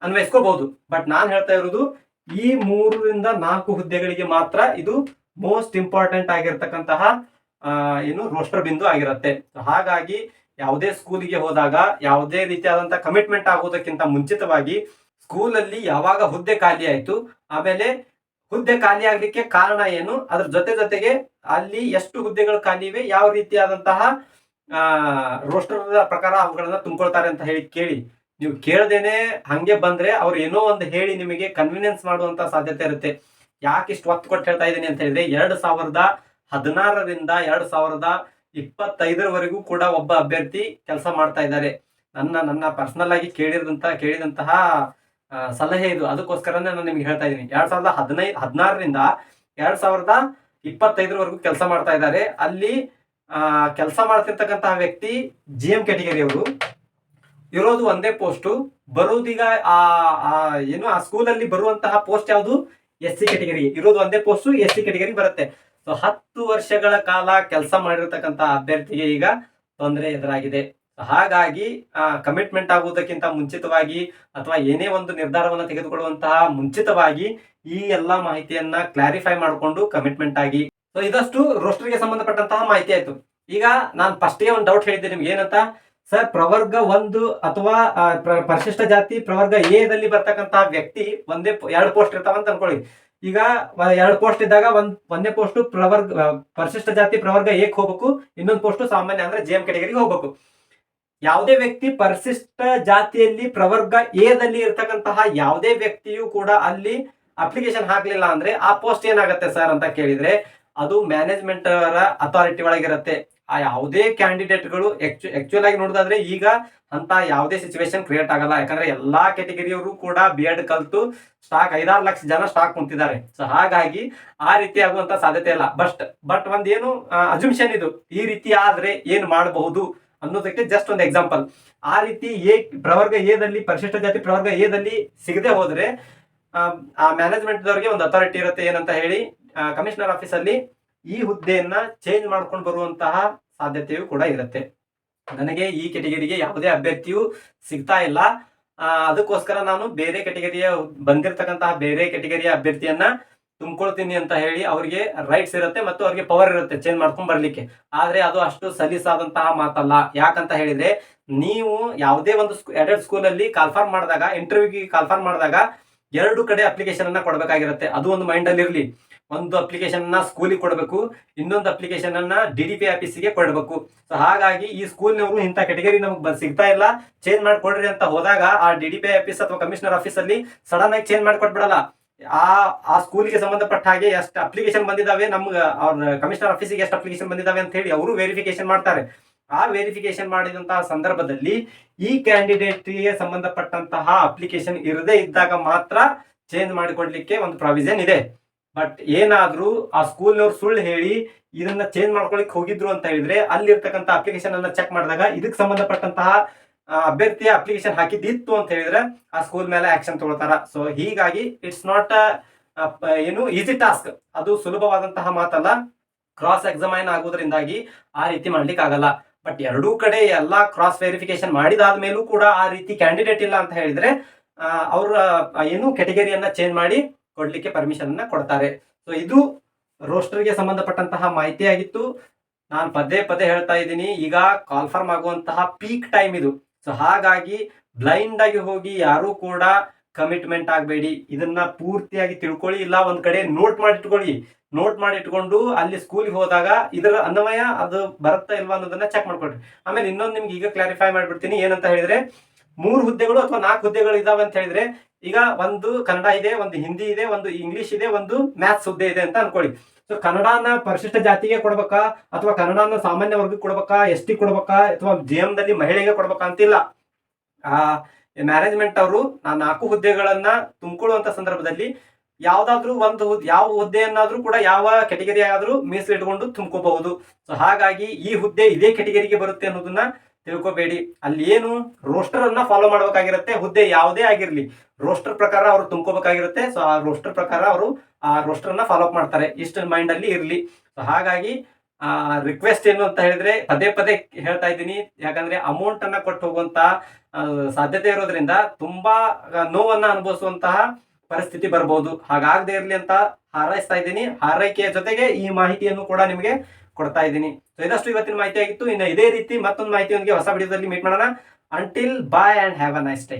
ಅನ್ವಯಿಸ್ಕೋಬಹುದು ಬಟ್ ನಾನ್ ಹೇಳ್ತಾ ಇರೋದು ಈ ಮೂರರಿಂದ ನಾಲ್ಕು ಹುದ್ದೆಗಳಿಗೆ ಮಾತ್ರ ಇದು ಮೋಸ್ಟ್ ಇಂಪಾರ್ಟೆಂಟ್ ಆಗಿರ್ತಕ್ಕಂತಹ ಏನು ರೋಸ್ಟರ್ ಬಿಂದು ಆಗಿರುತ್ತೆ. ಹಾಗಾಗಿ ಯಾವುದೇ ಸ್ಕೂಲಿಗೆ ಹೋದಾಗ ಯಾವುದೇ ರೀತಿಯಾದಂತಹ ಕಮಿಟ್ಮೆಂಟ್ ಆಗೋದಕ್ಕಿಂತ ಮುಂಚಿತವಾಗಿ ಸ್ಕೂಲಲ್ಲಿ ಯಾವಾಗ ಹುದ್ದೆ ಖಾಲಿ ಆಯ್ತು, ಆಮೇಲೆ ಹುದ್ದೆ ಖಾಲಿ ಆಗ್ಲಿಕ್ಕೆ ಕಾರಣ ಏನು, ಅದ್ರ ಜೊತೆ ಜೊತೆಗೆ ಅಲ್ಲಿ ಎಷ್ಟು ಹುದ್ದೆಗಳು ಖಾಲಿ ಇವೆ, ಯಾವ ರೀತಿಯಾದಂತಹ ರೋಸ್ಟರ್ ಪ್ರಕಾರ ಅವುಗಳನ್ನ ತುಂಬಿಕೊಳ್ತಾರೆ ಅಂತ ಹೇಳಿ ಕೇಳಿ. ನೀವು ಕೇಳ್ದೇನೆ ಹಂಗೆ ಬಂದ್ರೆ ಅವ್ರು ಏನೋ ಒಂದು ಹೇಳಿ ನಿಮಗೆ ಕನ್ವಿನಿಯನ್ಸ್ ಮಾಡುವಂತ ಸಾಧ್ಯತೆ ಇರುತ್ತೆ. ಯಾಕೆ ಇಷ್ಟು ಒತ್ತು ಕೊಟ್ಟು ಹೇಳ್ತಾ ಇದ್ದೀನಿ ಅಂತ ಹೇಳಿದ್ರೆ, ಎರಡು ಸಾವಿರದ ಹದಿನಾರರಿಂದ ಎರಡು ಸಾವಿರದ ಇಪ್ಪತ್ತೈದರವರೆಗೂ ಕೂಡ ಒಬ್ಬ ಅಭ್ಯರ್ಥಿ ಕೆಲಸ ಮಾಡ್ತಾ ಇದ್ದಾರೆ. ನನ್ನ ನನ್ನ ಪರ್ಸನಲ್ ಆಗಿ ಕೇಳಿದಂತ, ಕೇಳಿದಂತಹ ಸಲಹೆ ಇದು. ಅದಕ್ಕೋಸ್ಕರನೇ ನಾನು ನಿಮ್ಗೆ ಹೇಳ್ತಾ ಇದ್ದೀನಿ. ಎರಡ್ ಸಾವಿರದ ಹದಿನೈದು ಹದಿನಾರರಿಂದ ಎರಡ್ ಸಾವಿರದ ಇಪ್ಪತ್ತೈದರವರೆಗೂ ಕೆಲಸ ಮಾಡ್ತಾ ಇದ್ದಾರೆ. ಅಲ್ಲಿ ಕೆಲಸ ಮಾಡ್ತಿರ್ತಕ್ಕಂತಹ ವ್ಯಕ್ತಿ ಜಿ ಎಂ ಅವರು ಇರೋದು ಒಂದೇ ಪೋಸ್ಟು ಬರೋದೀಗ ಆ ಏನು, ಆ ಸ್ಕೂಲಲ್ಲಿ ಬರುವಂತಹ ಪೋಸ್ಟ್ ಯಾವುದು? ಎಸ್ ಸಿ ಕೆಟಗರಿ ಇರೋದು ಒಂದೇ ಪೋಸ್ಟ್ ಎಸ್ ಸಿ ಕೆಟಗರಿ ಬರುತ್ತೆ. ಸೊ ಹತ್ತು ವರ್ಷಗಳ ಕಾಲ ಕೆಲಸ ಮಾಡಿರ್ತಕ್ಕಂಥ ಅಭ್ಯರ್ಥಿಗೆ ಈಗ ತೊಂದರೆ ಎದುರಾಗಿದೆ. ಹಾಗಾಗಿ ಹಾಗಾಗಿ ಕಮಿಟ್ಮೆಂಟ್ ಆಗುವುದಕ್ಕಿಂತ ಮುಂಚಿತವಾಗಿ ಅಥವಾ ಏನೇ ಒಂದು ನಿರ್ಧಾರವನ್ನು ತೆಗೆದುಕೊಳ್ಳುವಂತಹ ಮುಂಚಿತವಾಗಿ ಈ ಎಲ್ಲಾ ಮಾಹಿತಿಯನ್ನ ಕ್ಲಾರಿಫೈ ಮಾಡಿಕೊಂಡು ಕಮಿಟ್ಮೆಂಟ್ ಆಗಿ. ಸೊ ಇದಷ್ಟು ರೋಸ್ಟರ್ಗೆ ಸಂಬಂಧಪಟ್ಟಂತಹ ಮಾಹಿತಿ ಆಯ್ತು. ಈಗ ನಾನು ಫಸ್ಟ್ಗೆ ಒಂದು ಡೌಟ್ ಹೇಳಿದ್ದೆ ನಿಮ್ಗೆ ಏನಂತ? ಸರ್ ಪ್ರವರ್ಗ ಒಂದು ಅಥವಾ ಪರಿಶಿಷ್ಟ ಜಾತಿ ಪ್ರವರ್ಗ ಎ ದಲ್ಲಿ ಬರ್ತಕ್ಕಂತಹ ವ್ಯಕ್ತಿ ಒಂದೇ ಎರಡು ಪೋಸ್ಟ್ ಇರ್ತಾವಂತ ಅನ್ಕೊಳ್ಳಿ. ಈಗ ಎರಡು ಪೋಸ್ಟ್ ಇದ್ದಾಗ ಒಂದ್, ಒಂದೇ ಪೋಸ್ಟ್ ಪ್ರವರ್ಗ ಪರಿಶಿಷ್ಟ ಜಾತಿ ಪ್ರವರ್ಗ ಏಕ್ ಹೋಗ್ಬೇಕು, ಇನ್ನೊಂದು ಪೋಸ್ಟ್ ಸಾಮಾನ್ಯ ಅಂದ್ರೆ ಜೆ ಎಂ ಕೆಟಗರಿಗೆ ಹೋಗ್ಬೇಕು. ಯಾವುದೇ ವ್ಯಕ್ತಿ ಪರಿಶಿಷ್ಟ ಜಾತಿಯಲ್ಲಿ ಪ್ರವರ್ಗ ಎ ದಲ್ಲಿ ಇರ್ತಕ್ಕಂತಹ ಯಾವುದೇ ವ್ಯಕ್ತಿಯು ಕೂಡ ಅಲ್ಲಿ ಅಪ್ಲಿಕೇಶನ್ ಹಾಕ್ಲಿಲ್ಲ ಅಂದ್ರೆ ಆ ಪೋಸ್ಟ್ ಏನಾಗುತ್ತೆ ಸರ್ ಅಂತ ಕೇಳಿದ್ರೆ ಅದು ಮ್ಯಾನೇಜ್ಮೆಂಟ್ ಅವರ ಅಥಾರಿಟಿ ಒಳಗಿರುತ್ತೆ. ಆ ಯಾವುದೇ ಕ್ಯಾಂಡಿಡೇಟ್ಗಳು ಆಕ್ಚುಲ್ ಆಗಿ ನೋಡೋದಾದ್ರೆ ಈಗ ಅಂತ ಯಾವುದೇ ಸಿಚುವೇಶನ್ ಕ್ರಿಯೇಟ್ ಆಗಲ್ಲ. ಯಾಕಂದ್ರೆ ಎಲ್ಲಾ ಕೆಟಗರಿಯವರು ಕೂಡ ಬಿ ಎಡ್ ಕಲ್ತು ಸ್ಟಾಕ್ ಐದಾರು ಲಕ್ಷ ಜನ ಸ್ಟಾಕ್ ಕುಂತಿದ್ದಾರೆ. ಸೊ ಹಾಗಾಗಿ ಆ ರೀತಿ ಆಗುವಂತ ಸಾಧ್ಯತೆ ಇಲ್ಲ. ಬಟ್ ಬಟ್ ಒಂದೇನು ಅಜುಮ್ಷನ್ ಇದು. ಈ ರೀತಿ ಆದ್ರೆ ಏನ್ ಮಾಡಬಹುದು ಅನ್ನೋದಕ್ಕೆ ಜಸ್ಟ್ ಒಂದು ಎಕ್ಸಾಂಪಲ್ ಆ ರೀತಿ ಎ ಪ್ರವರ್ಗ ಎದಲ್ಲಿ ಪರಿಶಿಷ್ಟ ಜಾತಿ ಪ್ರವರ್ಗ ಎದಲ್ಲಿ ಸಿಗದೆ ಹೋದ್ರೆ ಆ, ಆ ಮ್ಯಾನೇಜ್ಮೆಂಟ್ ದವರಿಗೆ ಒಂದು ಅಥಾರಿಟಿ ಇರುತ್ತೆ ಏನಂತ ಹೇಳಿ ಕಮಿಷನರ್ ಆಫೀಸಲ್ಲಿ ಈ ಹುದ್ದೆಯನ್ನ ಚೇಂಜ್ ಮಾಡ್ಕೊಂಡು ಬರುವಂತಹ ಸಾಧ್ಯತೆಯು ಕೂಡ ಇರುತ್ತೆ. ನನಗೆ ಈ ಕೆಟಗರಿಗೆ ಯಾವುದೇ ಅಭ್ಯರ್ಥಿಯು ಸಿಗ್ತಾ ಇಲ್ಲ. ಅದಕ್ಕೋಸ್ಕರ ನಾನು ಬೇರೆ ಕೆಟಗರಿಯ ಬಂದಿರತಕ್ಕಂತಹ ಬೇರೆ ಕೆಟಗರಿಯ ಅಭ್ಯರ್ಥಿಯನ್ನ ತುಂಬಿಕೊಳ್ತೀನಿ ಅಂತ ಹೇಳಿ ಅವರಿಗೆ ರೈಟ್ಸ್ ಇರುತ್ತೆ ಮತ್ತು ಅವ್ರಿಗೆ ಪವರ್ ಇರುತ್ತೆ ಚೇಂಜ್ ಮಾಡ್ಕೊಂಡ್ ಬರ್ಲಿಕ್ಕೆ. ಆದ್ರೆ ಅದು ಅಷ್ಟು ಸಲೀಸಾದಂತಹ ಮಾತಲ್ಲ. ಯಾಕಂತ ಹೇಳಿದ್ರೆ ನೀವು ಯಾವುದೇ ಒಂದು ಎರಡೆರಡು ಸ್ಕೂಲಲ್ಲಿ ಕಾಲ್ಫಾರ್ಮ್ ಮಾಡಿದಾಗ ಇಂಟರ್ವ್ಯೂಗೆ ಕಾಲ್ಫಾರ್ಮ್ ಮಾಡಿದಾಗ ಎರಡು ಕಡೆ ಅಪ್ಲಿಕೇಶನ್ ಅನ್ನ ಕೊಡಬೇಕಾಗಿರುತ್ತೆ. ಅದು ಒಂದು ಮೈಂಡ್ ಅಲ್ಲಿ ಇರಲಿ ಒಂದು ಅಪ್ಲಿಕೇಶನ್ನ ಸ್ಕೂಲಿಗೆ ಕೊಡಬೇಕು, ಇನ್ನೊಂದು ಅಪ್ಲಿಕೇಶನ್ ಅನ್ನ ಡಿ ಡಿ ಪಿ ಆಫೀಸಿಗೆ ಕೊಡಬೇಕು. ಸೊ ಹಾಗಾಗಿ ಈ ಸ್ಕೂಲ್ನವರು ಇಂಥ ಕೆಟಗರಿ ನಮಗೆ ಸಿಗ್ತಾ ಇಲ್ಲ. ಚೇಂಜ್ ಮಾಡಿಕೊಡ್ರಿ ಅಂತ ಹೋದಾಗ ಆ ಡಿ ಡಿ ಪಿ ಆಫೀಸ್ ಅಥವಾ ಕಮಿಷನರ್ ಆಫೀಸ್ ಅಲ್ಲಿ ಸಡನ್ ಆಗಿ ಚೇಂಜ್ ಮಾಡಿಕೊಟ್ಬಿಡಲ್ಲ. ಆ ಆ ಸ್ಕೂಲಿಗೆ ಸಂಬಂಧಪಟ್ಟ ಹಾಗೆ ಎಷ್ಟು ಅಪ್ಲಿಕೇಶನ್ ಬಂದಿದಾವೆ, ನಮ್ಗೆ ಅವ್ರ ಕಮಿಷನರ್ ಆಫೀಸಿಗೆ ಎಷ್ಟು ಅಪ್ಲಿಕೇಶನ್ ಬಂದಿದಾವೆ ಅಂತ ಹೇಳಿ ಅವರು ವೆರಿಫಿಕೇಶನ್ ಮಾಡ್ತಾರೆ. ಆ ವೆರಿಫಿಕೇಶನ್ ಮಾಡಿದಂತಹ ಸಂದರ್ಭದಲ್ಲಿ ಈ ಕ್ಯಾಂಡಿಡೇಟ್ಗೆ ಸಂಬಂಧಪಟ್ಟಂತಹ ಅಪ್ಲಿಕೇಶನ್ ಇರದೇ ಇದ್ದಾಗ ಮಾತ್ರ ಚೇಂಜ್ ಮಾಡಿಕೊಡ್ಲಿಕ್ಕೆ ಒಂದು ಪ್ರಾವಿಷನ್ ಇದೆ. ಬಟ್ ಏನಾದ್ರೂ ಆ ಸ್ಕೂಲ್ನವ್ರು ಸುಳ್ಳು ಹೇಳಿ ಇದನ್ನ ಚೇಂಜ್ ಮಾಡ್ಕೊಳಿಕ್ ಹೋಗಿದ್ರು ಅಂತ ಹೇಳಿದ್ರೆ ಅಲ್ಲಿರ್ತಕ್ಕಂಥ ಅಪ್ಲಿಕೇಶನ್ ಅನ್ನ ಚೆಕ್ ಮಾಡಿದಾಗ ಇದಕ್ಕೆ ಸಂಬಂಧಪಟ್ಟಂತಹ ಅಭ್ಯರ್ಥಿಯ ಅಪ್ಲಿಕೇಶನ್ ಹಾಕಿದ್ದಿತ್ತು ಅಂತ ಹೇಳಿದ್ರೆ ಆ ಸ್ಕೂಲ್ ಮೇಲೆ ಆಕ್ಷನ್ ತಗೊಳ್ತಾರ. ಸೊ ಹೀಗಾಗಿ ಇಟ್ಸ್ ನಾಟ್ ಏನು ಈಸಿ ಟಾಸ್ಕ್ ಅದು ಸುಲಭವಾದಂತಹ ಮಾತಲ್ಲ. ಕ್ರಾಸ್ ಎಕ್ಸಾಮೈನ್ ಆಗೋದ್ರಿಂದಾಗಿ ಆ ರೀತಿ ಮಾಡ್ಲಿಕ್ಕೆ ಆಗಲ್ಲ ಬಟ್ ಎರಡೂ ಕಡೆ ಎಲ್ಲಾ ಕ್ರಾಸ್ ವೆರಿಫಿಕೇಶನ್ ಮಾಡಿದಾದ ಮೇಲೂ ಕೂಡ ಆ ರೀತಿ ಕ್ಯಾಂಡಿಡೇಟ್ ಇಲ್ಲ ಅಂತ ಹೇಳಿದ್ರೆ ಅವ್ರ ಏನು ಕೆಟಗರಿಯನ್ನ ಚೇಂಜ್ ಮಾಡಿ ಕೊಡ್ಲಿಕ್ಕೆ ಪರ್ಮಿಷನ್ ಅನ್ನ ಕೊಡ್ತಾರೆ. ಸೊ ಇದು ರೋಸ್ಟರ್ಗೆ ಸಂಬಂಧಪಟ್ಟಂತಹ ಮಾಹಿತಿ ಆಗಿತ್ತು. ನಾನು ಪದೇ ಪದೇ ಹೇಳ್ತಾ ಇದ್ದೀನಿ, ಈಗ ಕಾಲ್ಫರ್ಮ್ ಆಗುವಂತಹ ಪೀಕ್ ಟೈಮ್ ಇದು. ಸೊ ಹಾಗಾಗಿ ಬ್ಲೈಂಡ್ ಆಗಿ ಹೋಗಿ ಯಾರು ಕೂಡ ಕಮಿಟ್ಮೆಂಟ್ ಆಗಬೇಡಿ. ಇದನ್ನ ಪೂರ್ತಿಯಾಗಿ ತಿಳ್ಕೊಳ್ಳಿ, ಇಲ್ಲ ಒಂದ್ ಕಡೆ ನೋಟ್ ಮಾಡಿ ಇಟ್ಕೊಳ್ಳಿ. ನೋಟ್ ಮಾಡಿ ಇಟ್ಕೊಂಡು ಅಲ್ಲಿ ಸ್ಕೂಲ್ಗೆ ಹೋದಾಗ ಇದರ ಅನ್ವಯ ಅದು ಬರುತ್ತಾ ಇಲ್ವಾ ಅನ್ನೋದನ್ನ ಚೆಕ್ ಮಾಡ್ಕೊಳ್ರಿ. ಆಮೇಲೆ ಇನ್ನೊಂದು ನಿಮ್ಗೆ ಈಗ ಕ್ಲಾರಿಫೈ ಮಾಡ್ಬಿಡ್ತೀನಿ. ಏನಂತ ಹೇಳಿದ್ರೆ, ಮೂರು ಹುದ್ದೆಗಳು ಅಥವಾ ನಾಲ್ಕು ಹುದ್ದೆಗಳು ಇದಾವೆ ಅಂತ ಹೇಳಿದ್ರೆ ಈಗ ಒಂದು ಕನ್ನಡ ಇದೆ, ಒಂದು ಹಿಂದಿ ಇದೆ, ಒಂದು ಇಂಗ್ಲಿಷ್ ಇದೆ, ಒಂದು ಮ್ಯಾಥ್ಸ್ ಹುದ್ದೆ ಇದೆ ಅಂತ ಅನ್ಕೊಳ್ಳಿ. ಸೊ ಕನ್ನಡನ ಪರಿಶಿಷ್ಟ ಜಾತಿಗೆ ಕೊಡ್ಬೇಕಾ? ಅಥವಾ ಕನ್ನಡನ ಸಾಮಾನ್ಯ ವರ್ಗಕ್ಕೆ ಕೊಡ್ಬೇಕಾ? ಎಸ್ ಟಿ ಕೊಡ್ಬೇಕಾ? ಅಥವಾ ಜಿ ಎಂ ದಲ್ಲಿ ಮಹಿಳೆಗೆ ಕೊಡ್ಬೇಕಾ ಅಂತಿಲ್ಲ. ಆ ಮ್ಯಾನೇಜ್ಮೆಂಟ್ ಅವರು ಆ ನಾಲ್ಕು ಹುದ್ದೆಗಳನ್ನ ತುಂಬಿಕೊಳ್ಳುವಂತ ಸಂದರ್ಭದಲ್ಲಿ ಯಾವ್ದಾದ್ರೂ ಒಂದು ಯಾವ ಹುದ್ದೆಯನ್ನಾದ್ರೂ ಕೂಡ ಯಾವ ಕೆಟಗರಿ ಆದ್ರೂ ಮೀಸಲಿಟ್ಕೊಂಡು ತುಂಬ್ಕೋಬಹುದು. ಸೊ ಹಾಗಾಗಿ ಈ ಹುದ್ದೆ ಇದೇ ಕೆಟಗರಿಗೆ ಬರುತ್ತೆ ಅನ್ನೋದನ್ನ ತಿಳ್ಕೊಬೇಡಿ. ಅಲ್ಲಿ ಏನು ರೋಸ್ಟರ್ ಅನ್ನ ಫಾಲೋ ಮಾಡ್ಬೇಕಾಗಿರುತ್ತೆ, ಹುದ್ದೆ ಯಾವುದೇ ಆಗಿರ್ಲಿ. ರೋಸ್ಟರ್ ಪ್ರಕಾರ ಅವರು ತುಂಬ್ಕೋಬೇಕಾಗಿರುತ್ತೆ ಸೊ ಆ ರೋಸ್ಟರ್ ಪ್ರಕಾರ ಅವರು ಆ ರೋಸ್ಟರ್ ಅನ್ನ ಫಾಲೋ ಅಪ್ ಮಾಡ್ತಾರೆ. ಇಷ್ಟು ಮೈಂಡ್ ಅಲ್ಲಿ ಇರ್ಲಿ. ಸೊ ಹಾಗಾಗಿ, ಆ ರಿಕ್ವೆಸ್ಟ್ ಏನು ಅಂತ ಹೇಳಿದ್ರೆ ಪದೇ ಪದೇ ಹೇಳ್ತಾ ಇದ್ದೀನಿ. ಯಾಕಂದ್ರೆ ಅಮೌಂಟ್ ಅನ್ನ ಕೊಟ್ಟು ಹೋಗುವಂತ ಸಾಧ್ಯತೆ ಇರೋದ್ರಿಂದ ತುಂಬಾ ನೋವನ್ನ ಅನುಭವಿಸುವಂತಹ ಪರಿಸ್ಥಿತಿ ಬರಬಹುದು ಹಾಗಾಗದೇ ಇರ್ಲಿ ಅಂತ ಹಾರೈಸ್ತಾ ಇದ್ದೀನಿ. ಹಾರೈಕೆಯ ಜೊತೆಗೆ ಈ ಮಾಹಿತಿಯನ್ನು ಕೂಡ ನಿಮಗೆ ಕೊಡ್ತಾ ಇದ್ದೀನಿ. ಸೊ ಇದಷ್ಟು ಇವತ್ತಿನ ಮಾಹಿತಿ ಆಗಿತ್ತು ಇನ್ನು ಇದೇ ರೀತಿ ಮತ್ತೊಂದು ಮಾಹಿತಿಯೊಂದಿಗೆ ಹೊಸ ವಿಡಿಯೋದಲ್ಲಿ ಮೀಟ್ ಮಾಡೋಣ. Until bye and have a nice day